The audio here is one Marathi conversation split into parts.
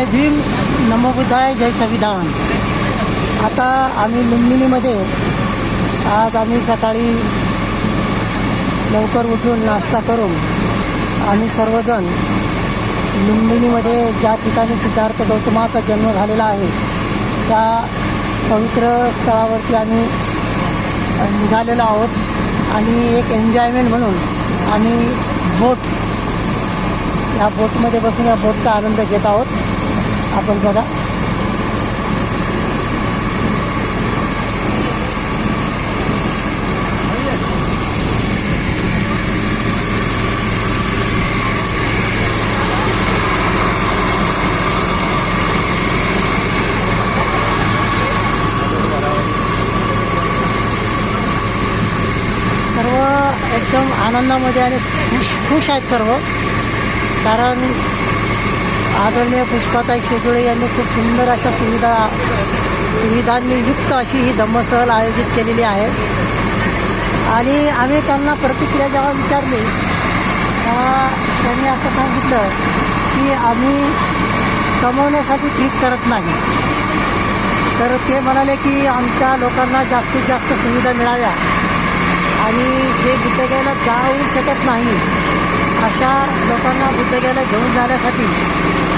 जय भीम नमो बुद्धाय जय संविधान. आता आम्ही लुंबिनीमध्ये आज आम्ही सकाळी लवकर उठून नाश्ता करून आम्ही सर्वजण लुंबिनीमध्ये ज्या ठिकाणी सिद्धार्थ गौतमाचा जन्म झालेला आहे त्या पवित्र स्थळावरती आम्ही निघालेलो आहोत आणि एक एन्जॉयमेंट म्हणून आम्ही बोट या बोटमध्ये बसून या बोटचा आनंद घेत आहोत. आपण बघा सर्व एकदम आनंदामध्ये आणि खुश खुश आहेत सर्व कारण आदरणीय पुष्पाताई शेजुळे यांनी खूप सुंदर अशा सुविधा सुविधांनी युक्त अशी ही धम्मसहल आयोजित केलेली आहे. आणि आम्ही त्यांना प्रतिक्रिया जेव्हा विचारली तेव्हा त्यांनी असं सांगितलं की आम्ही कमवण्यासाठी ठीक करत नाही. तर ते म्हणाले की आमच्या लोकांना जास्तीत जास्त सुविधा मिळाव्या आणि जे बुद्धगयाला जाऊ शकत नाही अशा लोकांना बुद्धगयाला घेऊन जाण्यासाठी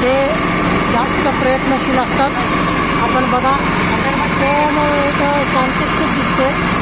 ते जास्त प्रयत्नशील असतात. आपण बघा ते एक शांतस्तूप दिसते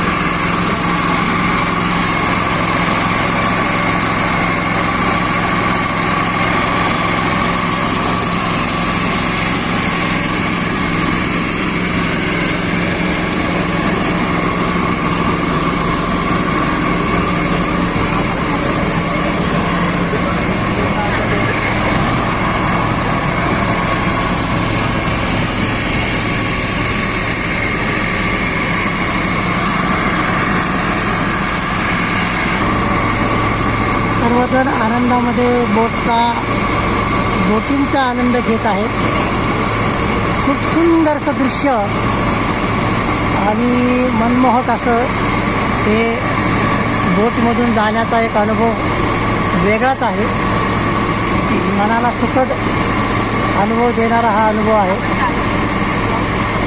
सर्वजण आनंदामध्ये बोटचा बोटिंगचा आनंद घेत आहेत. खूप सुंदरसं दृश्य आणि मनमोहक असं हे बोटमधून जाण्याचा एक अनुभव वेगळाच आहे. मनाला सुखद अनुभव देणारा हा अनुभव आहे.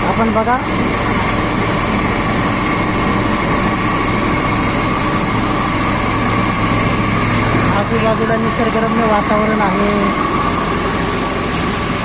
आपण बघा. आजूबाजूला निसर्गरम्य वातावरण आहे.